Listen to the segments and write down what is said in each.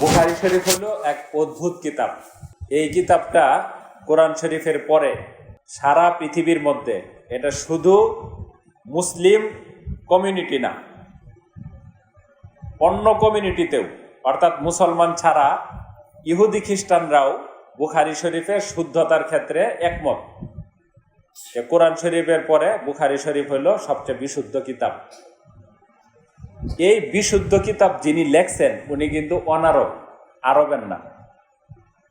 বুখারি শরীফ হলো এক অদ্ভুত কিতাব। এই কিতাবটা কোরআন শরীফের পরে সারা পৃথিবীর মধ্যে। এটা শুধু মুসলিম কমিউনিটি না, অন্য কমিউনিটিতেও, অর্থাৎ মুসলমান ছাড়া ইহুদি খ্রিস্টানরাও বুখারি শরীফের শুদ্ধতার ক্ষেত্রে একমত। কোরআন শরীফের পরে বুখারি শরীফ হলো সবচেয়ে বিশুদ্ধ কিতাব। এই বিশুদ্ধ কিতাব যিনি লেখছেন, উনি কিন্তু অনারব আরবের না।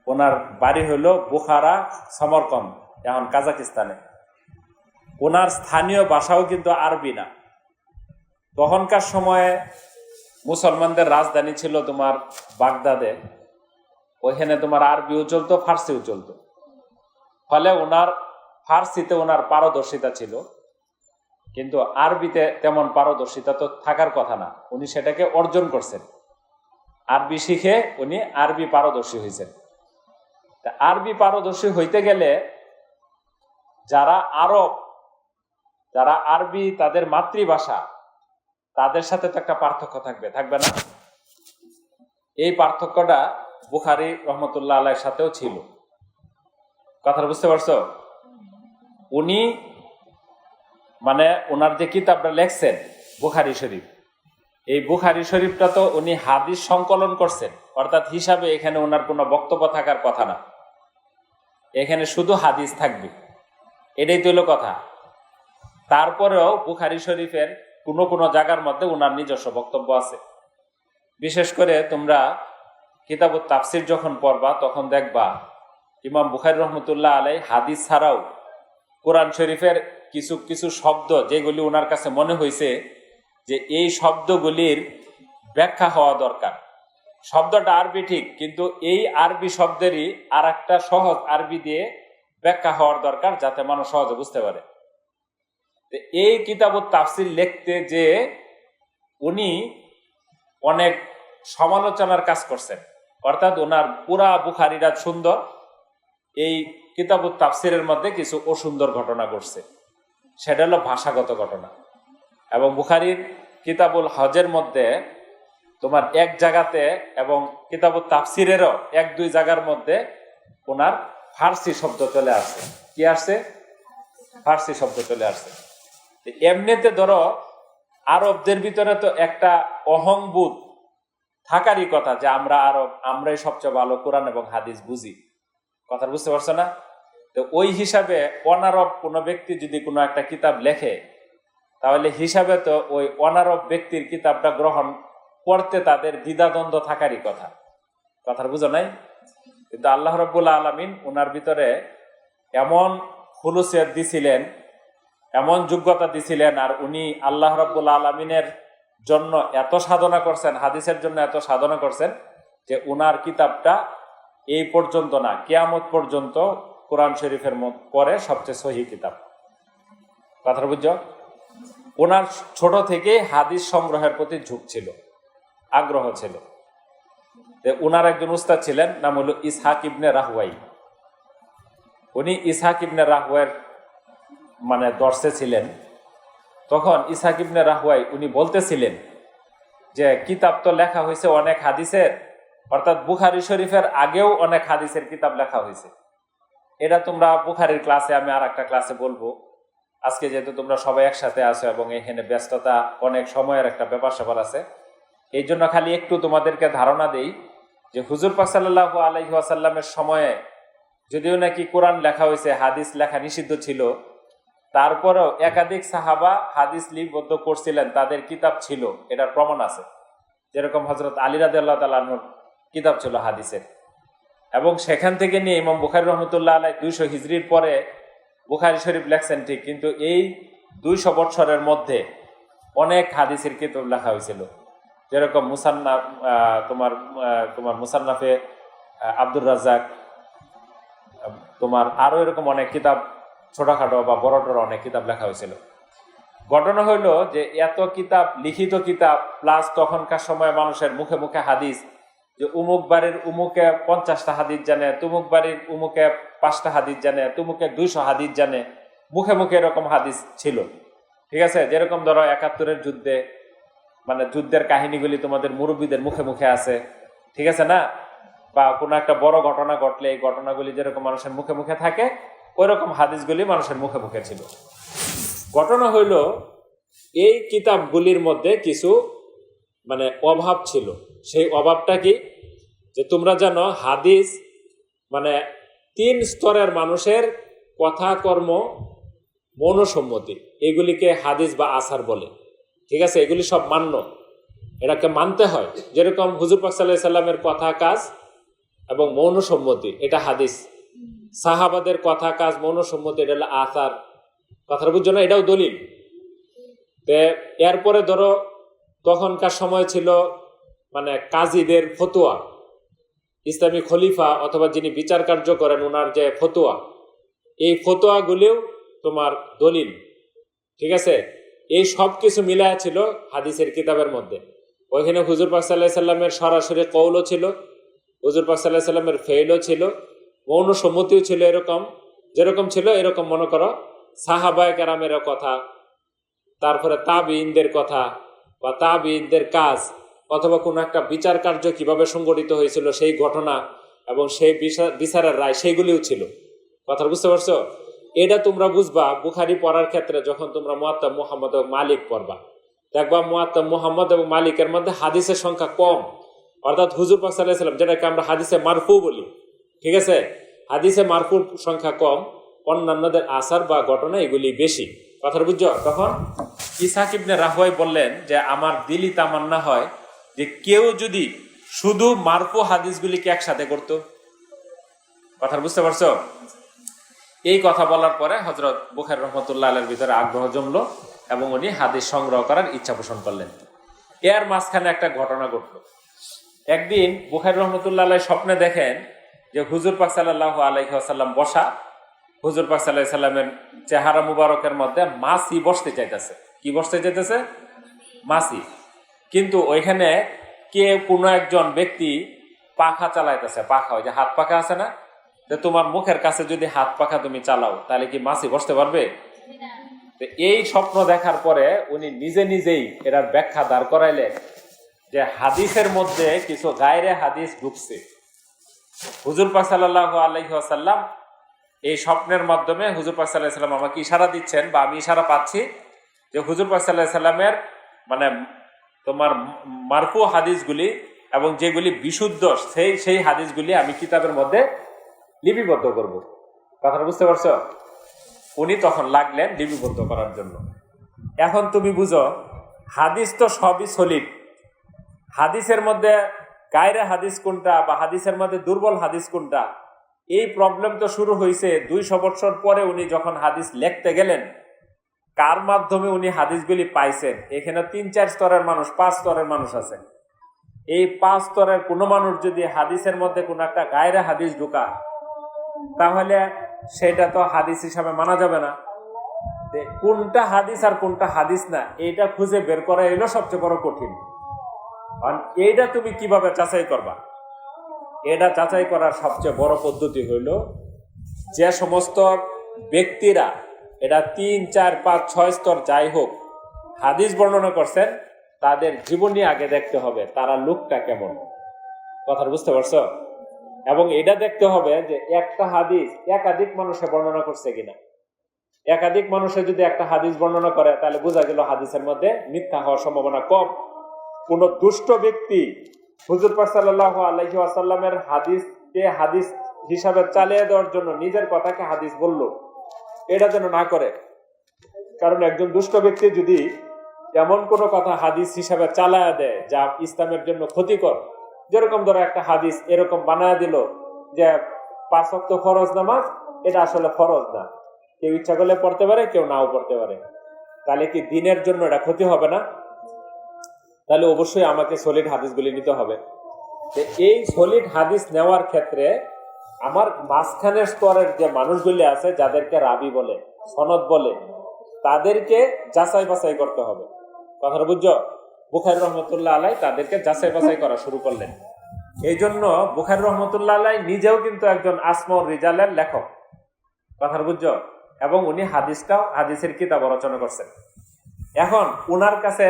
ওনার বাড়ি হলো বুখারা সমরকম এখন কাজাকিস্তানে। ওনার স্থানীয় ভাষাও কিন্তু আরবি না। তখনকার সময়ে মুসলমানদের রাজধানী ছিল তোমার বাগদাদে। ওইখানে তোমার আরবিও চলতো, ফার্সিও চলতো। ফলে ওনার, ফার্সিতে ওনার পারদর্শিতা ছিল। কিন্তু আরবিতে তেমন পারদর্শিতা তো থাকার কথা না। উনি সেটাকে অর্জন করছেন। আরবি শিখে উনি আরবি পারদর্শী হয়েছেন। আরবি পারদর্শী হইতে গেলে যারা আরব, যারা আরবি তাদের মাতৃভাষা, তাদের সাথে তো একটা পার্থক্য থাকবে থাকবে না? এই পার্থক্যটা বুখারি রহমতুল্লাহ আলাইয়ের সাথেও ছিল। কথাটা বুঝতে পারছ? উনি মানে ওনার যে কিতাবটা লেখছেন, বুখারি শরীফ। এই বুখারি শরীফটা তো উনি হাদিস সংকলন করছেন, অর্থাৎ হিসাবে এখানে ওনার কোনো বক্তব্য থাকার কথা না। এখানে শুধু হাদিস থাকবে। এটাই তো কথা। তারপরেও বুখারি শরীফের কোনো কোনো জায়গার মধ্যে ওনার নিজস্ব বক্তব্য আছে। বিশেষ করে তোমরা কিতাব তাফসির যখন পড়বা, তখন দেখবা ইমাম বুখারি রহমতুল্লাহ আলাই হাদিস ছাড়াও কোরআন শরীফের কিছু কিছু শব্দ যেগুলি ওনার কাছে মনে হয়েছে যে এই শব্দগুলির ব্যাখ্যা হওয়া দরকার। শব্দটা আরবি ঠিক, কিন্তু এই আরবি শব্দেরই আর একটা সহজ আরবি দিয়ে ব্যাখ্যা হওয়ার দরকার যাতে মানুষ সহজে বুঝতে পারে। এই কিতাব তাফসির লিখতে যে উনি অনেক সমালোচনার কাজ করছেন। অর্থাৎ ওনার পুরা বুখারিরা সুন্দর, এই কিতাব তাফসিরের মধ্যে কিছু অসুন্দর ঘটনা ঘটছে। সেটা হলো ভাষাগত ঘটনা। এবং বুখারির কিতাবুল হজের মধ্যে তোমার এক জায়গাতে এবং কিতাবুল তাফসিরেরও এক দুই জায়গার মধ্যে ওনার ফার্সি শব্দ চলে আসছে কি আসছে ফার্সি শব্দ চলে আসছে এমনিতে ধরো আরবদের ভিতরে তো একটা অহংবোধ থাকারই কথা যে আমরা আরব, আমরাই সবচেয়ে ভালো কোরআন এবং হাদিস বুঝি। কথা বুঝতে পারছ না? তো ওই হিসাবে অনারব কোনো ব্যক্তি যদি কোনো একটা কিতাব লেখে, তাহলে হিসাবে তো ওই অনারব ব্যক্তির কিতাবটা গ্রহণ করতে তাদের দ্বিধাদ্বন্দ্ব থাকারই কথা। কথার বুঝো নাই? কিন্তু আল্লাহ রব্বুল্লা আলমিন ওনার ভিতরে এমন হুলুসিয়ত দিছিলেন, এমন যোগ্যতা দিছিলেন, আর উনি আল্লাহ রব্বুল্লা আলমিনের জন্য এত সাধনা করছেন, হাদিসের জন্য এত সাধনা করছেন, যে উনার কিতাবটা এই পর্যন্ত না, কেয়ামত পর্যন্ত কোরআন শরীফের পরে সবচেয়ে সহি কিতাব। কথাটা বুঝছ? ওনার ছোট থেকে হাদিস সংগ্রহের প্রতি ঝুঁক ছিল, আগ্রহ ছিল। উনার একজন উস্তাদ ছিলেন, নাম হলো ইসহাক ইবনে রাহুয়াই উনি ইসহাক ইবনে রাহুয়ের মানে দর্শে ছিলেন। তখন ইসহাক ইবনে রাহুয়াই উনি বলতেছিলেন যে, কিতাব তো লেখা হয়েছে অনেক হাদিসের, অর্থাৎ বুখারি শরীফের আগেও অনেক হাদিসের কিতাব লেখা হয়েছে এটা তোমরা বুখারির ক্লাসে আমি আর একটা ক্লাসে বলব। আজকে যেহেতু তোমরা সবাই একসাথে আছো এবং এখানে ব্যস্ততা অনেক সময়ের একটা ব্যাপার স্যাপার আছে, এই জন্য খালি একটু তোমাদেরকে ধারণা দেই যে হুজুর পাকসাল্লাহ আলহি আসাল্লামের সময়ে যদিও নাকি কোরআন লেখা হয়েছে, হাদিস লেখা নিষিদ্ধ ছিল, তারপরেও একাধিক সাহাবা হাদিস লিপিবদ্ধ করছিলেন, তাদের কিতাব ছিল, এটার প্রমাণ আছে। যেরকম হজরত আলিরাদ আল্লাহ তালুর কিতাব ছিল হাদিসের। এবং সেখান থেকে নিয়ে ইমাম বুখারি রহমতুল্লাহ আলাই দুইশো হিজড়ির পরে বুখারি শরীফ লেখছেন ঠিক, কিন্তু এই দুইশো বৎসরের মধ্যে অনেক হাদিসের কিতাব লেখা হয়েছিল। যেরকম মুসান্না তোমার তোমার মুসান্নাফে আব্দুর রাজাক তোমার আরও এরকম অনেক কিতাব, ছোটখাটো বা বড় অনেক কিতাব লেখা হয়েছিল। ঘটনা হইল যে এত কিতাব, লিখিত কিতাব প্লাস তখনকার সময় মানুষের মুখে মুখে হাদিস যে উমুক বাড়ির উমুকে পঞ্চাশটা হাদিস জানে, তুমুক বাড়ির উমুকে পাঁচটা হাদিস জানে, তুমুকে দুইশো হাদিস জানে, মুখে মুখে এরকম হাদিস ছিল। ঠিক আছে? যেরকম ধরো একাত্তরের যুদ্ধে মানে যুদ্ধের কাহিনীগুলি তোমাদের মুরব্বীদের মুখে মুখে আছে। ঠিক আছে না? বা কোনো একটা বড় ঘটনা ঘটলে এই ঘটনাগুলি যেরকম মানুষের মুখে মুখে থাকে ওই রকম হাদিসগুলি মানুষের মুখে মুখে ছিল। ঘটনা হইল, এই কিতাবগুলির মধ্যে কিছু মানে অভাব ছিল। সেই অভাবটা কি? যে তোমরা জানো হাদিস মানে তিন স্তরের মানুষের কথা, কর্ম, মনসম্মতি, এগুলিকে হাদিস বা আসার বলে। ঠিক আছে? এগুলি সব মান্য। এটাকে মানতে হয়। যেরকম হুজুর পাক সাল্লামের কথা, কাজ এবং মৌনসম্মতি, এটা হাদিস। সাহাবাদের কথা, কাজ, মৌনসম্মতি, এটা হলো আসার কথার বুঝছ না? এটাও দলিল। তে এরপরে ধরো, তখনকার সময় ছিল মানে কাজীদের ফতুয়া। ইসলামী খলিফা অথবা যিনি বিচার কার্য করেন ওনার যে ফতুয়া, এই ফতোয়াগুলিও তোমার দলিল। ঠিক আছে? এই সব কিছু মিলায়া ছিল হাদিসের কিতাবের মধ্যে। ওইখানে হুজুর পাক সাল্লামের সরাসরি কৌলও ছিল, হুজুর পাক সাল্লামের ফেইলও ছিল মৌন সম্মতিও ছিল এরকম, যেরকম ছিল এরকম মনে করো, সাহাবায় কারামের কথা, তারপরে তাবিনদের কথা বা তাবিনদের কাজ অথবা কোনো একটা বিচার কার্য কীভাবে সংগঠিত হয়েছিল সেই ঘটনা এবং সেই বিচার- বিচারের রায় সেইগুলিও ছিল। কথা বুঝতে পারছ? এটা তোমরা বুঝবা বুখারি পড়ার ক্ষেত্রে যখন তোমরা মোয়াত্তা মোহাম্মদ এবং মালিক পড়বা। দেখবা মোয়াত্তা মোহাম্মদ এবং মালিকের মধ্যে হাদিসের সংখ্যা কম। অর্থাৎ হুজুর পাক সাল্লাহ সাল্লাম যেটাকে আমরা হাদিসে মারফু বলি, ঠিক আছে? হাদিসে মারফুর সংখ্যা কম, অন্যান্যদের আসার বা ঘটনা এগুলি বেশি। কথা বুঝছ? তখন ইসাক ইবনে রাহুয়াই বললেন যে, আমার দিলি তামান্না হয় যে কেউ যদি শুধু মারফু হাদিসগুলিকে একসাথে করতো? কথা বুঝতে পারছ? এই কথা বলার পরে হজরত বুখার রহমতুল্লাহ আলের ভিতরে আগ্রহ জমলো এবং উনি হাদিস সংগ্রহ করার ইচ্ছা পোষণ করলেন। এর মাঝখানে একটা ঘটনা ঘটল। একদিন বুখারি রহমতুল্লাহ স্বপ্নে দেখেন যে হুজুর পাক সাল্লাহ আলাইহি আসাল্লাম বসা। হুজুর পাক সাল্লাহ সাল্লামের চেহারা মুবারকের মধ্যে মাসি বসতে চাইতেছে। কি বসতে চাইতেছে? মাছি কিন্তু ওইখানে কে কোনো একজন ব্যক্তি পাখা চালাইতেছে, পাখা, ওই যে হাত পাখা আছে না? তো তোমার মুখের কাছে যদি হাত পাখা তুমি চালাও, তাহলে কি মাছি বসতে পারবে? এই স্বপ্ন দেখার পরে উনি নিজে নিজেই এটার ব্যাখ্যা দাঁড় করাইলেন যে হাদিসের মধ্যে কিছু গায়রে হাদিস ঢুকছে। হুজুর পাক সাল্লাহ আলহিহাসাল্লাম এই স্বপ্নের মাধ্যমে হুজুর পাক সাল্লাহ সাল্লাম আমাকে ইশারা দিচ্ছেন বা আমি ইশারা পাচ্ছি যে হুজুর পাক সাল্লাহ সাল্লামের মানে তোমার মারফু হাদিসগুলি এবং যেগুলি বিশুদ্ধ, সেই সেই হাদিসগুলি আমি কিতাবের মধ্যে লিপিবদ্ধ করব। কথাটা বুঝতে পারছ? উনি তখন লাগলেন লিপিবদ্ধ করার জন্য। এখন তুমি বুঝো, হাদিস তো সবই সলিড হাদিসের মধ্যে গায়রে হাদিস কোনটা বা হাদিসের মধ্যে দুর্বল হাদিস কোনটা? এই প্রবলেম তো শুরু হয়েছে দুইশো বছর পরে উনি যখন হাদিস লিখতে গেলেন কার মাধ্যমে উনি হাদিসগুলি পাইছেন? এখানে তিন, চার স্তরের মানুষ, পাঁচ স্তরের মানুষ আছেন। এই পাঁচ স্তরের কোনো মানুষ যদি হাদিসের মধ্যে কোনো একটা গায়রে হাদিস ঢুকায় তাহলে সেটা তো হাদিস হিসাবে মানা যাবে না। কোনটা হাদিস আর কোনটা হাদিস না, এইটা খুঁজে বের করা এলো সবচেয়ে বড় কঠিন। কারণ এইটা তুমি কীভাবে যাচাই করবা? এটা যাচাই করার সবচেয়ে বড় পদ্ধতি হইল যে সমস্ত ব্যক্তিরা এটা তিন, চার, পাঁচ, ছয় স্তর যাই হোক, হাদিস বর্ণনা করছেন, তাদের জীবনী আগে দেখতে হবে, তারা লোকটা কেমন। কথা বুঝতে পারছ? এবং এটা দেখতে হবে যে একটা হাদিস একাধিক মানুষে বর্ণনা করছে কিনা। একাধিক মানুষে যদি একটা হাদিস বর্ণনা করে, তাহলে বোঝা গেল হাদিসের মধ্যে মিথ্যা হওয়ার সম্ভাবনা কম। কোন দুষ্ট ব্যক্তি হুজুর পাক সাল্লাহ আলহি আসাল্লামের হাদিসকে হাদিস হিসাবে চালিয়ে দেওয়ার জন্য নিজের কথাকে হাদিস বলল। এটা যেন না করে। কারণ একজন দুষ্ট ব্যক্তি যদি এমন কোনো কথা হাদিস হিসাবে চালায়া দেয়, যা ইসলামের জন্য ক্ষতিকর, যেরকম ধরো একটা হাদিস এরকম বানায় দিল যে পাঁচক্ত ফরজ নামাজ, এটা আসলে ফরজ না। কেউ ইচ্ছা করলে পড়তে পারে, কেউ নাও পড়তে পারে। তাহলে কি দিনের জন্য এটা ক্ষতি হবে না? তাহলে অবশ্যই আমাকে সলিড হাদিসগুলি নিতে হবে। এই সলিড হাদিস নেওয়ার ক্ষেত্রে আমার মাঝখানের স্তরের যে মানুষগুলি আছে, যাদেরকে রাবি বলে, সনদ বলে, তাদেরকে যাচাই বাছাই করতে হবে। কথাটা বুঝছ? বুখারি রহমতুল্লাহ আলাই তাদেরকে যাচাই বাছাই করা শুরু করলেন। এই জন্য বুখারি রহমতুল্লাহ আলাই নিজেও কিন্তু একজন আসমর রিজালের লেখক। কথাটা বুঝছ? এবং উনি হাদিসটাও, হাদিসের কিতাব রচনা করছেন। এখন উনার কাছে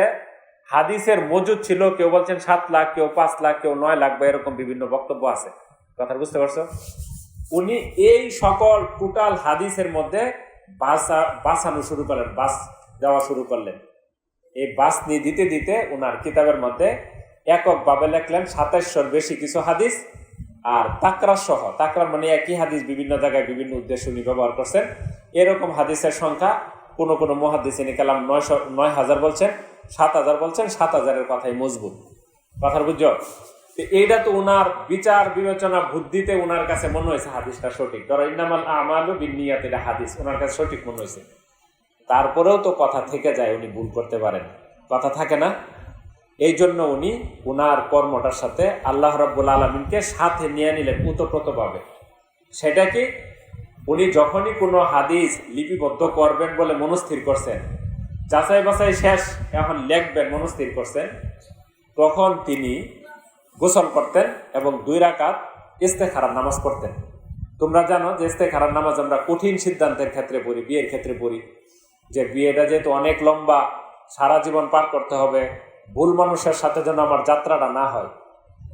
হাদিসের মজুদ ছিল, কেউ বলছেন সাত লাখ, কেউ পাঁচ লাখ, কেউ নয় লাখ বা এরকম বিভিন্ন বক্তব্য আছে। কথা বুঝতে পারছ? উনি এই সকল টোটাল হাদিসের মধ্যে বাসা বাসানো শুরু করলেন, বাস দেওয়া শুরু করলেন। এই বাস নিয়ে দিতে দিতে ওনার কিতাবের মধ্যে এককভাবে লেখলেন, সাতাইশশোর বেশি কিছু হাদিস আর তাকরা সহ। তাকরা মানে একই হাদিস বিভিন্ন জায়গায় বিভিন্ন উদ্দেশ্য উনি ব্যবহার করছেন। এরকম হাদিসের সংখ্যা কোনো কোনো মহাদিসিনী কালাম নয়শো, নয় হাজার বলছেন, সাত হাজার বলছেন, সাত হাজারের কথাই মজবুত। কথার বুঝছ? তো এইটা তো উনার বিচার বিবেচনা বুদ্ধিতে ওনার কাছে মনে হয়েছে হাদিসটা সঠিক। ধরো, ইন্নামাল আমালু বিনিয়াত এটা হাদিস ওনার কাছে সঠিক মনে হয়েছে। তারপরেও তো কথা থেকে যায়, উনি ভুল করতে পারেন। কথা থাকে না? এই জন্য উনি উনার কর্মটার সাথে আল্লাহ রব্বুল আলমিনকে সাথে নিয়ে নিলেন উতপ্রতভাবে সেটা কি? উনি যখনই কোনো হাদিস লিপিবদ্ধ করবেন বলে মনস্থির করছেন যাচাই বাছাই শেষ, এখন লেখবেন, মনস্থির করছেন, তখন তিনি গোসল করতেন এবং দুই রাকাত ইস্তেখারার নামাজ পড়তেন। তোমরা জানো যে ইস্তেখারার নামাজ আমরা কঠিন সিদ্ধান্তের ক্ষেত্রে পড়ি, বিয়ের ক্ষেত্রে পড়ি। যে বিয়েটা যেহেতু অনেক লম্বা, সারা জীবন পার করতে হবে, ভুল মানুষের সাথে যেন আমার যাত্রাটা না হয়।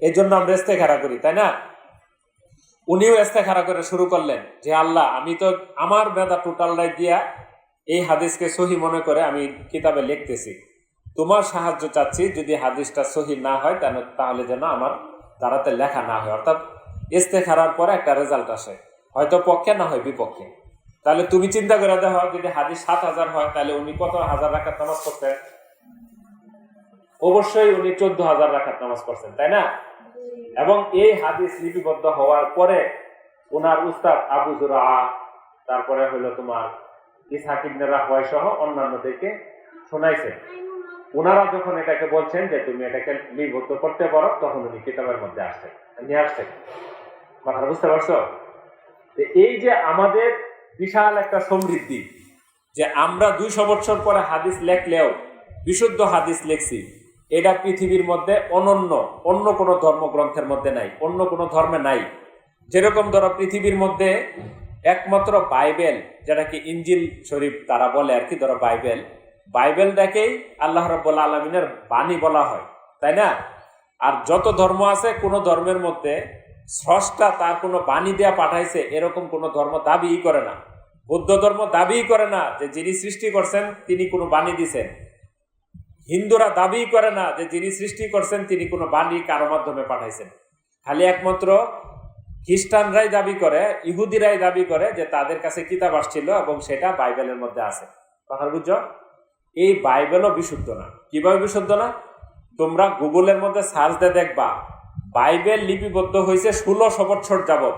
এই জন্য আমরা ইস্তেখারা করি, তাই না? উনিও ইস্তেখারা করে শুরু করলেন যে, আল্লাহ, আমি তো আমার বেদা টোটালটাই দিয়া এই হাদিসকে সহি মনে করে আমি কিতাবে লিখতেছি। তোমার সাহায্য চাচ্ছি, যদি হাদিসটা সহি না হয়, তাহলে যেন আমার দ্বারাতে লেখা না হয়। অর্থাৎ ইস্তেখারার পরে একটা রেজাল্ট আসে। হয়তো পক্ষে না হয় বিপক্ষে। তাহলে তুমি চিন্তা করে দেখো, যদি হাদিস সাত হাজার হয়, তাহলে উনি কত হাজার রাখার নামাজ পড়তেন অবশ্যই উনি চোদ্দ হাজার রাখার নামাজ পড়ছেন, তাই না? এবং এই হাদিস লিপিবদ্ধ হওয়ার পরে ওনার উস্তাদ আবু জুরা তারপরে হলো তোমার ইসহাক ইবনে সহ অন্যান্যদেরকে শোনাইছে। ওনারা যখন এটাকে বলছেন যে তুমি এটাকে লিপিবদ্ধ করতে পারো, তখন উনি কিতাবের মধ্যে আসছেন, নিয়ে আসছেন। কথাটা বুঝতে পারছ? এই যে আমাদের বিশাল একটা সমৃদ্ধি, যে আমরা দুইশো বছর পরে হাদিস লেখলেও, বিশুদ্ধ হাদিস লেখছি, এটা পৃথিবীর মধ্যে অনন্য, অন্য কোনো ধর্মগ্রন্থের মধ্যে নাই, অন্য কোনো ধর্মে নাই। যেরকম ধরো পৃথিবীর মধ্যে একমাত্র বাইবেল, যেটাকে ইঞ্জিল শরীফ তারা বলে আর কি, ধরো বাইবেল বাইবেলটাকেই আল্লাহ রব্বুল্লা আলমিনের বাণী বলা হয়, তাই না? আর যত ধর্ম আছে, কোনো ধর্মের মধ্যে স্রষ্টা তার কোনো বাণী দেয়া পাঠাইছে, এরকম কোনো ধর্ম দাবিই করে না। বৌদ্ধ ধর্ম দাবিই করে না যে যিনি সৃষ্টি করছেন, তিনি কোনো বাণী দিছেন। হিন্দুরা দাবি করে না যে যিনি সৃষ্টি করছেন, তিনি কোনো বাণী কারও মাধ্যমে পাঠাইছেন। খালি একমাত্র খ্রিস্টানরাই দাবি করে, ইহুদিরাই দাবি করে যে তাদের কাছে কিতাব আসছিল এবং সেটা বাইবেলের মধ্যে আছে। কথা বুঝছ? এই বাইবেলও বিশুদ্ধ না। কীভাবে বিশুদ্ধ না? তোমরা গুগলের মধ্যে সার্চ দিয়ে দেখবা, বাইবেল লিপিবদ্ধ হয়েছে ষোলোশো বছর যাবৎ।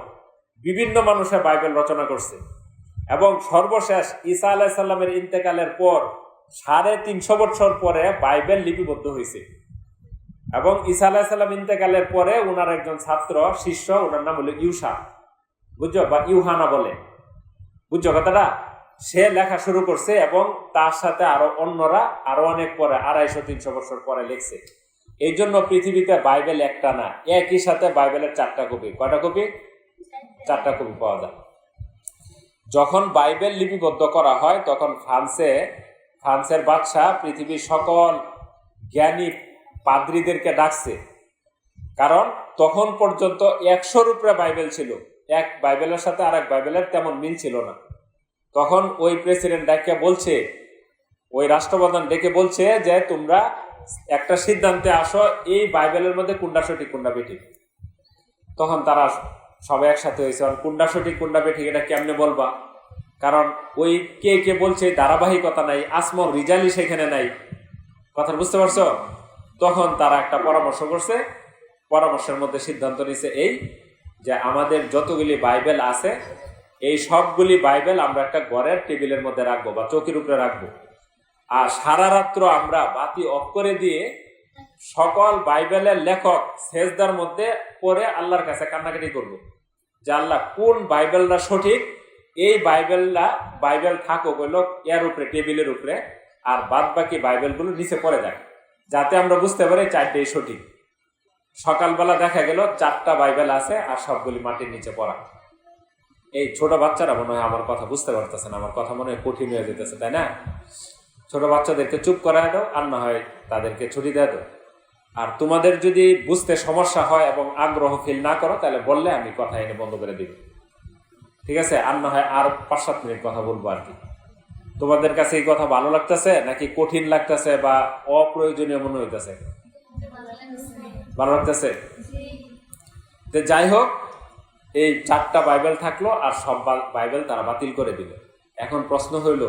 বিভিন্ন মানুষের বাইবেল রচনা করছে। এবং সর্বশেষ ঈসা আলাহিসাল্লামের ইন্তেকালের পর সাড়ে তিনশো বছর পরে বাইবেল লিপিবদ্ধ হয়েছে। এবং ঈসা আলাহিসাল্লাম ইন্তেকালের পরে ওনার একজন ছাত্র, শিষ্য ওনার নাম হলো ইউসা। বুঝছ? বা ইউহানা বলে। বুঝছ কথাটা? সে লেখা শুরু করছে এবং তার সাথে আরও অন্যরা আরও অনেক পরে, আড়াইশো, তিনশো বছর পরে লিখছে। এই জন্য পৃথিবীতে বাইবেল একটা না, একই সাথে বাইবেলের চারটা কপি। কয়টা কপি? চারটা কপি পাওয়া যায়। যখন বাইবেল লিপিবদ্ধ করা হয়, তখন ফ্রান্সে, ফ্রান্সের বাদশাহ পৃথিবীর সকল জ্ঞানী পাদ্রীদেরকে ডাকছে। কারণ তখন পর্যন্ত একশোর উপরে বাইবেল ছিল। এক বাইবেলের সাথে আর এক বাইবেলের তেমন মিল ছিল না। তখন ওই প্রেসিডেন্ট ডাকিয়া বলছে, ওই রাষ্ট্রপ্রধান ডেকে বলছে যে, তোমরা একটা সিদ্ধান্তে আসো, এই বাইবেলের মধ্যে কুন্ডা সঠিক, কুন্ডা বেঠিক। তখন তারা সবাই একসাথে হয়েছে। আর কুন্ডা সঠিক, কুন্ডা বেঠিক, এটা কেমনে বলবা? কারণ ওই কে কে বলছে, ধারাবাহিকতা নাই আসমর রিজালি সেখানে নাই। কথা বুঝতে পারছ? তখন তারা একটা পরামর্শ করছে। পরামর্শের মধ্যে সিদ্ধান্ত নিছে এই যে, আমাদের যতগুলি বাইবেল আছে এই সবগুলি বাইবেল আমরা একটা ঘরের টেবিলের মধ্যে রাখব বা চৌকির উপরে রাখব। আর সারা রাত্র আমরা বাতি অফ করে দিয়ে সকল বাইবেলের লেখক সেজদার মধ্যে পড়ে আল্লাহর কাছে কান্নাকাটি করব। যে আল্লাহ, কোন বাইবেলটা সঠিক? এই বাইবেলটা, বাইবেল থাকুক হইল এর উপরে, টেবিলের উপরে, আর বাদ বাকি বাইবেলগুলো নিচে পড়ে যায়, যাতে আমরা বুঝতে পারি চারটেই সঠিক। সকালবেলা দেখা গেল, চারটা বাইবেল আছে আর সবগুলি মাটির নিচে পড়া। এই ছোট বাচ্চারা মনে হয় আমার কথা বুঝতে পারতেছে না আমার কথা মনে হয় কঠিন হয়ে যেতেছে তাই না? ছোট বাচ্চাদেরকে চুপ করায় দাও আর না হয় তাদেরকে ছুটি দিয়ে দাও। আর তোমাদের যদি বুঝতে সমস্যা হয় এবং আগ্রহ ফিল না করো তাহলে বললে আমি কথা এনে বন্ধ করে দিব। ঠিক আছে? আর না হয় আর পাঁচ সাত মিনিট কথা বলব আর কি। তোমাদের কাছে এই কথা ভালো লাগতেছে নাকি কঠিন লাগতেছে বা অপ্রয়োজনীয় মনে হইতেছে? ভালো লাগতেছে? যাই হোক এই চারটা বাইবেল থাকল আর সব বাইবেল তারা বাতিল করে দিল। এখন প্রশ্ন হইল,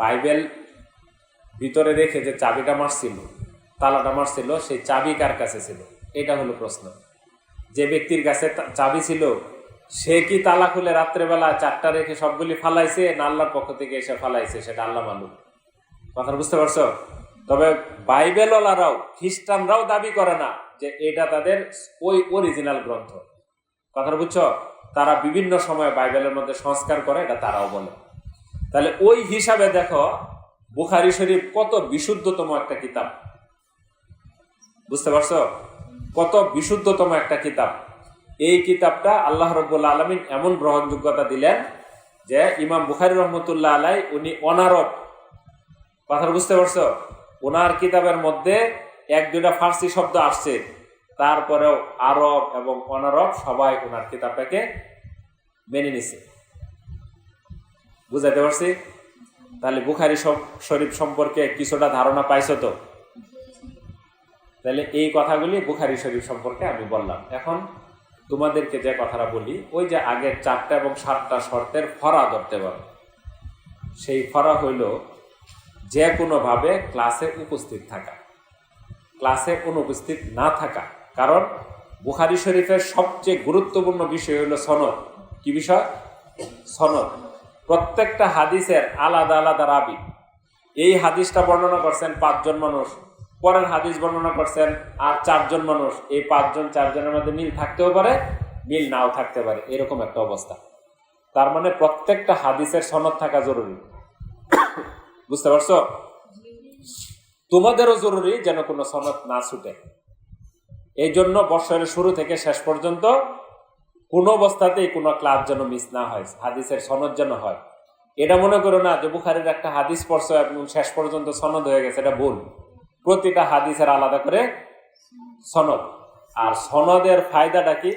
বাইবেল ভিতরে রেখে যে চাবিটা মারছিল, তালাটা মারছিল, সেই চাবি কার কাছে ছিল? এটা হলো প্রশ্ন। যে ব্যক্তির কাছে চাবি ছিল, সে কি তালা খুলে রাত্রেবেলা চারটা রেখে সবগুলি ফালাইছে, না আল্লাহর পক্ষ থেকে এসে ফালাইছে, সেটা আল্লাহ মালুম কথা বুঝতে পারছ? তবে বাইবেলওয়ালারাও, খ্রিস্টানরাও দাবি করে না যে এটা তাদের ওই অরিজিনাল গ্রন্থ। কথা বুঝছ? তারা বিভিন্ন সময় বাইবেলের মধ্যে সংস্কার করে, এটা তারাও বলে। তাহলে ওই হিসাবে দেখো, বুখারি শরীফ কত বিশুদ্ধতম একটা কিতাব। বুঝতে পারছ? কত বিশুদ্ধতম একটা কিতাব। এই কিতাবটা আল্লাহ রব্বুল্লা আলমিন এমন গ্রহণযোগ্যতা দিলেন যে ইমাম বুখারি রহমতুল্লাহ আলাই উনি অনারব। কথা বুঝতে পারছ? ওনার কিতাবের মধ্যে এক দুইটা ফার্সি শব্দ আসছে। তারপরেও আরব এবং অনারব সবাই ওনার কিতাবটাকে মেনে নিছে। বুঝাইতে পারছি? তাহলে বুখারি শরীফ সম্পর্কে কিছুটা ধারণা পাইছো তো? তাহলে এই কথাগুলি বুখারি শরীফ সম্পর্কে আমি বললাম। এখন তোমাদেরকে যে কথাটা বলি, ওই যে আগের চারটা এবং সাতটা শর্তের ফরা ধরতে পারো সেই ফরা হইল যে কোনোভাবে ক্লাসে উপস্থিত থাকা। ক্লাসে অনুপস্থিত না থাকা। কারণ বুখারি শরীফের সবচেয়ে গুরুত্বপূর্ণ বিষয় হলো সনদ। কি বিষয়? সনদ। প্রত্যেকটা হাদিসের আলাদা আলাদা রাবি। এই হাদিসটা বর্ণনা করছেন পাঁচজন মানুষ, পরের হাদিস বর্ণনা করছেন আর চারজন মানুষ। এই পাঁচজন, চারজনের মধ্যে মিল থাকতেও পারে, মিল নাও থাকতে পারে। এরকম একটা অবস্থা। তার মানে প্রত্যেকটা হাদিসের সনদ থাকা জরুরি। বুঝতে পারছ? তোমাদেরও জরুরি যেন কোনো সনদ না ছুটে। এই জন্য বৎসরের শুরু থেকে শেষ পর্যন্ত কোনো অবস্থাতেই কোনো ক্লাস যেন মিস না হয়, হাদিসের সনদ যেন হয়। এটা মনে করো না যে বুখারের একটা হাদিস পড়ছো এবং শেষ পর্যন্ত সনদ হয়ে গেছে, এটা ভুল। প্রতিটা হাদিসের আলাদা করে সনদ। আর সনদের ফায়দাটা কি?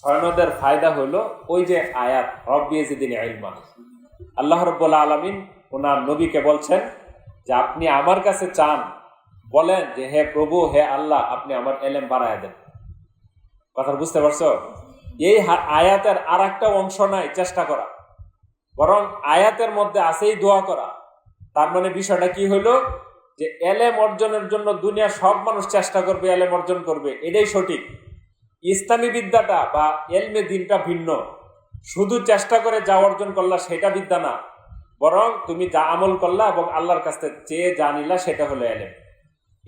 সনদের ফায়দা হলো ওই যে আয়াত রব্বিয়েজিদিন ইলমা। আল্লাহ রব্বুল্লা আলমিন ওনার নবীকে বলছেন যে, আপনি আমার কাছে চান বলেন যে, হে প্রভু, হে আল্লাহ, আপনি আমার এলেম বাড়ায় দেন। কথা বুঝতে পারছ? এই আয়াতের আর একটা অংশ নাই, চেষ্টা করা। বরং আয়াতের মধ্যে আছেই দোয়া করা। তার মানে বিষয়টা কি হইল যে, এলেম অর্জনের জন্য দুনিয়ার সব মানুষ চেষ্টা করবে, এলেম অর্জন করবে। এটাই সঠিক। ইসলামী বিদ্যাটা বা এলমে দিনটা ভিন্ন। শুধু চেষ্টা করে যা অর্জন করলা, সেটা বিদ্যা না। বরং তুমি যা আমল করলা এবং আল্লাহর কাছ চেয়ে যা নিলা, সেটা হলো এলেম।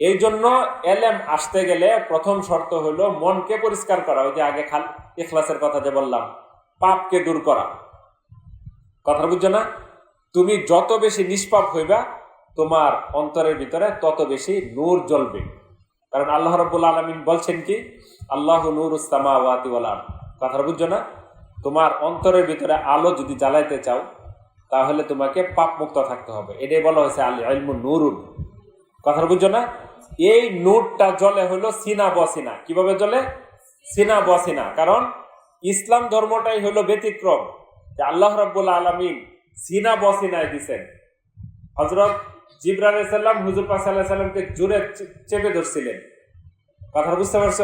এই জন্য এলেম আসতে গেলে প্রথম শর্ত হলো মনকে পরিষ্কার করা। ওই যে আগে খাল ইখলাসের কথা যে বললাম, পাপকে দূর করা। কথা বুঝছ না? তুমি যত বেশি নিষ্পাপ হইবা, তোমার অন্তরের ভিতরে তত বেশি নূর জ্বলবে। কারণ আল্লাহ রব্বুল আলমিন বলছেন কি? আল্লাহ নূর উস্তামা ওয়াতি কথা বুঝছ না? তোমার অন্তরের ভিতরে আলো যদি জ্বালাইতে চাও, তাহলে তোমাকে পাপ মুক্ত থাকতে হবে। এটাই বলা হয়েছে আল ইলমু নুরুন। কথা বুঝছ না? এই নূরটা জলে হলো সিনা বসিনা কীভাবে জলে সিনা বসিনা কারণ ইসলাম ধর্মটাই হলো ব্যতিক্রম। আল্লাহ রাব্বুল আলমিন সিনা বসিনায় দিছেন। হজরত জিব্রাহ সাল্লাম হুজুর পাসাল্লাহ সাল্লামকে জোরে চেপে ধরছিলেন। কথা বুঝতে পারছ?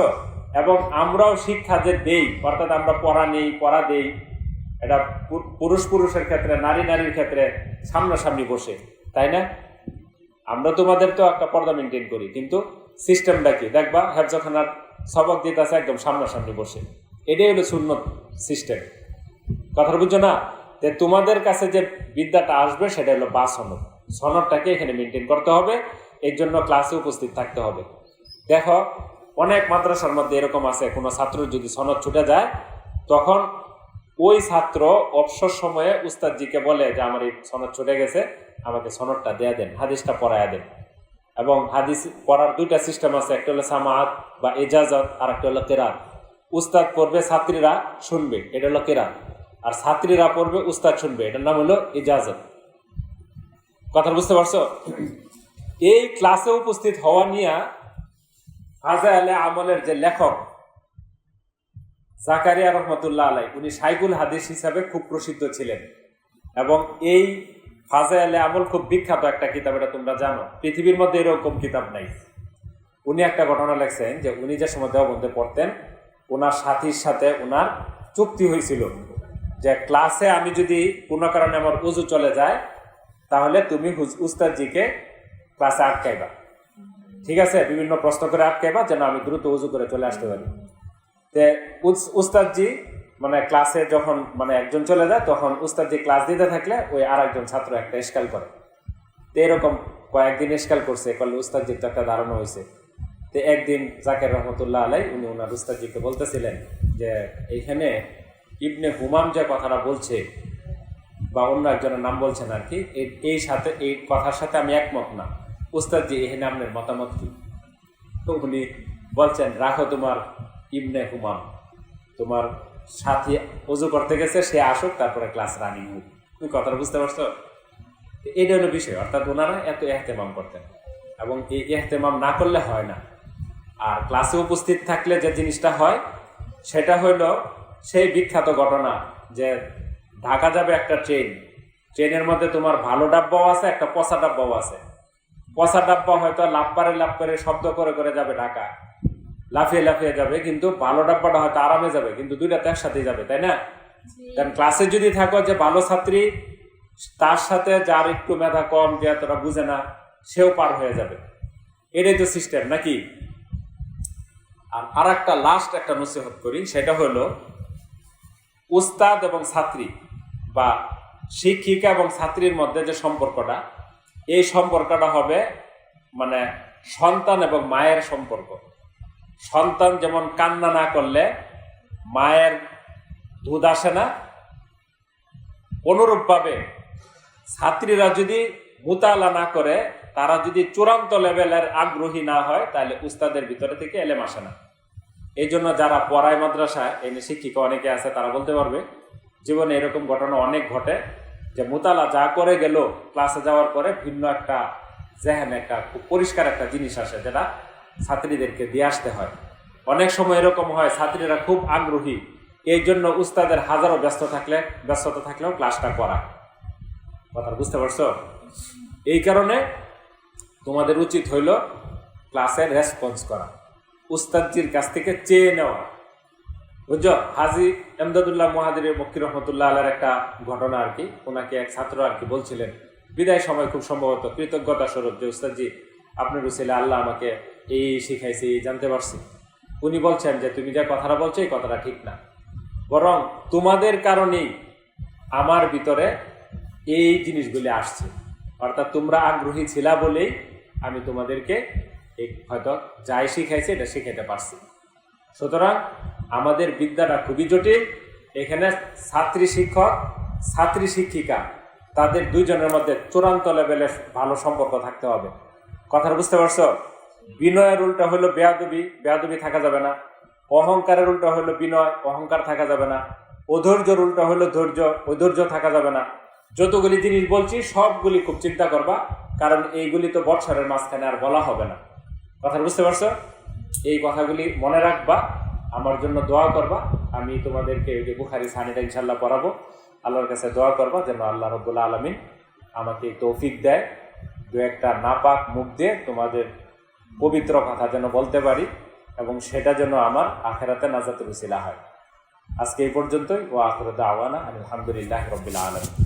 এবং আমরাও শিক্ষা যে দেই, অর্থাৎ আমরা পড়া নেই, পড়া দেই, এটা পুরুষ পুরুষের ক্ষেত্রে নারী নারীর ক্ষেত্রে সামনাসামনি বসে। তাই না? আমরা তোমাদের তো একটা পর্দা মেনটেন করি, কিন্তু সিস্টেমটা কি? দেখবা, হেফজখানার সবক দিতে আছে একদম সামনাসামনি বসে। এটাই হলো সুন্নত সিস্টেম কথা বুঝছ না? যে তোমাদের কাছে যে বিদ্যাটা আসবে, সেটা হলো বা সনদ। সনদটাকে এখানে মেনটেন করতে হবে, এর জন্য ক্লাসে উপস্থিত থাকতে হবে। দেখো, অনেক মাদ্রাসার মধ্যে এরকম আছে, কোনো ছাত্র যদি সনদ ছুটে যায়, তখন ওই ছাত্র অবসর সময়ে উস্তাদজিকে বলে যে, আমার এই সনদ ছুটে গেছে। আমাকে সনদটা দেয়া দেন, হাদিসটা পড়ায়া দেন। এবং হাদিস পড়ার দুইটা সিস্টেম আছে, একটা হলো সামাত বা এজাজত, আর একটা হলো কেরাত। উস্তাদ পড়বে, ছাত্রীরা শুনবে, এটা হলো কেরাত। আর ছাত্রীরা পড়বে, উস্তাদ শুনবে, এটার নাম হলো ইজাজত কথা বুঝতে পারছ? এই ক্লাসে উপস্থিত হওয়া নিয়ে হাজা আলে আমলের যে লেখক জাকারিয়া রহমতুল্লাহ আলাই, উনি সাইকুল হাদিস হিসাবে খুব প্রসিদ্ধ ছিলেন। এবং এই ফাজা আলে আমল খুব বিখ্যাত একটা কিতাব, এটা তোমরা জানো। পৃথিবীর মধ্যে এরকম কিতাব নাই। উনি একটা ঘটনা লেখছেন যে উনি যে সময় দেওবন্দে পড়তেন ওনার সাথীর সাথে ওনার চুক্তি হয়েছিল যে ক্লাসে আমি যদি কোনো কারণে আমার উজু চলে যায়, তাহলে তুমি উস্তাদজিকে ক্লাসে আটকাইবা। ঠিক আছে? বিভিন্ন প্রশ্ন করে আটকাইবা যেন আমি দ্রুত উজু করে চলে আসতে পারি। তে উস- উস্তাদজি মানে ক্লাসে যখন মানে একজন চলে যায়, তখন উস্তাদজি ক্লাস দিতে থাকলে ওই আর একজন ছাত্র একটা স্কাল করে। তো এরকম কয়েকদিন স্কাল করছে, করলে উস্তাদজির তো একটা ধারণা হয়েছে তো একদিন জাকের রহমতুল্লাহ আলাই, উনি ওনার উস্তাদজিকে বলতেছিলেন যে, এইখানে ইবনে হুমাম যে কথাটা বলছে, বা অন্য একজনের নাম বলছেন আর কি এই- এই সাথে, এই কথার সাথে আমি একমত না। উস্তাদজি এখানে আপনার মতামত কি? তো উনি বলছেন, রাখো তোমার ইবনে হুমাম। তোমার সাথী অজু করতে গেছে, সে আসুক, তারপরে ক্লাস রানিং হোক। তুমি কথাটা বুঝতে পারছ? এটা হলো বিষয়, অর্থাৎ ওনারা এত এহতেমাম করতেন। এবং এই এহতেমাম না করলে হয় না। আর ক্লাসে উপস্থিত থাকলে যে জিনিসটা হয়, সেটা হইল সেই বিখ্যাত ঘটনা যে ঢাকা যাবে একটা ট্রেন ট্রেনের মধ্যে তোমার ভালো ডাব্বাও আছে, একটা পচা ডাব্বাও আছে। পচা ডাব্বা হয়তো লাভ পারে লাভ করে শব্দ করে করে যাবে ঢাকা লাফিয়ে লাফিয়ে যাবে কিন্তু ভালো ডাব্বাটা হয়তো আরামে যাবে কিন্তু দুইটা তো একসাথেই যাবে তাই না? কারণ ক্লাসে যদি থাকো যে ভালো ছাত্রী তার সাথে যার একটু মেধা কম যে এতটা বুঝে না সেও পার হয়ে যাবে। এটাই তো সিস্টেম নাকি? আর আর একটা লাস্ট একটা নসিহত করি সেটা হলো উস্তাদ এবং ছাত্রী বা শিক্ষিকা এবং ছাত্রীর মধ্যে যে সম্পর্কটা এই সম্পর্কটা হবে মানে সন্তান এবং মায়ের সম্পর্ক। সন্তান যেমন কান্না না করলে, মায়ের দুধ আসে না। অনুরূপভাবে ছাত্রীরা যদি মোতালা না করে, তারা যদি চূড়ান্ত লেভেলের আগ্রহী না হয়, তাহলে উস্তাদের ভিতরে থেকে এলেম আসে না। এই জন্য যারা পড়ায় মাদ্রাসায় এনে শিক্ষিকা অনেকে আছে, তারা বলতে পারবে, জীবনে এরকম ঘটনা অনেক ঘটে যে মোতালা যা করে গেল, ক্লাসে যাওয়ার পরে ভিন্ন একটা জেহেন, একটা খুব পরিষ্কার একটা জিনিস আসে যেটা ছাত্রীদেরকে দিয়ে আসতে হয়। অনেক সময় এরকম হয়, ছাত্রীরা খুব আগ্রহী। এই জন্য উস্তাদের হাজারো ব্যস্ত থাকলে, ব্যস্ততা থাকলেও ক্লাসটা করা কথা বুঝতে পারছ? এই কারণে তোমাদের উচিত হইল ক্লাসে রেসপন্স করা, উস্তাদজির কাছ থেকে চেয়ে নেওয়া। বুঝছ? হাজি এমদাদুল্লাহ মহাদির মক্কি রহমতুল্লাহ আলার একটা ঘটনা আর কি, ওনাকে এক ছাত্র আর কি বলছিলেন, বিদায় সময় খুব সম্ভবত কৃতজ্ঞতা স্বরূপ যে উস্তাদজি, আপনার উচিলে আল্লাহ আমাকে এই শিখাইছে, এই জানতে পারছি। উনি বলছেন যে, তুমি যে কথাটা বলছো, এই কথাটা ঠিক না। বরং তোমাদের কারণেই আমার ভিতরে এই জিনিসগুলি আসছে। অর্থাৎ তোমরা আগ্রহী ছিলা বলেই আমি তোমাদেরকে হয়তো যাই শিখাইছি, এটা শিখাইতে পারছি। সুতরাং আমাদের বিদ্যাটা খুবই জটিল। এখানে ছাত্রী শিক্ষক, ছাত্রী শিক্ষিকা, তাদের দুইজনের মধ্যে চূড়ান্ত লেভেলে ভালো সম্পর্ক থাকতে হবে। কথাটা বুঝতে পারছ? বিনয়ের উল্টা হলো বেয়াদবি বেয়াদবি থাকা যাবে না। অহংকারের উল্টা হলো বিনয়, অহংকার থাকা যাবে না। অধৈর্যর উল্টা হলো ধৈর্য, অধৈর্য থাকা যাবে না। যতগুলি জিনিস বলছি, সবগুলি খুব চিন্তা করবা, কারণ এইগুলি তো বৎসরের মাঝখানে আর বলা হবে না। কথা বুঝতে পারছ? এই কথাগুলি মনে রাখবা, আমার জন্য দোয়া করবা। আমি তোমাদেরকে ওই যে বুখারি সানিটা ইনশাল্লাহ পড়াবো। আল্লাহর কাছে দোয়া করবা যেন আল্লাহ রব্বুল্লা আলমিন আমাকে তৌফিক দেয়। দু একটা নাপাক মুখ দিয়ে তোমাদের পবিত্র কথা যেন বলতে পারি এবং সেটা যেন আমার আখেরাতে নাজাতে উসিলা হয়। আজকে এই পর্যন্তই। ও আখরত আওয়ানা আলহামদুলিল্লাহ রবিল্লা আলম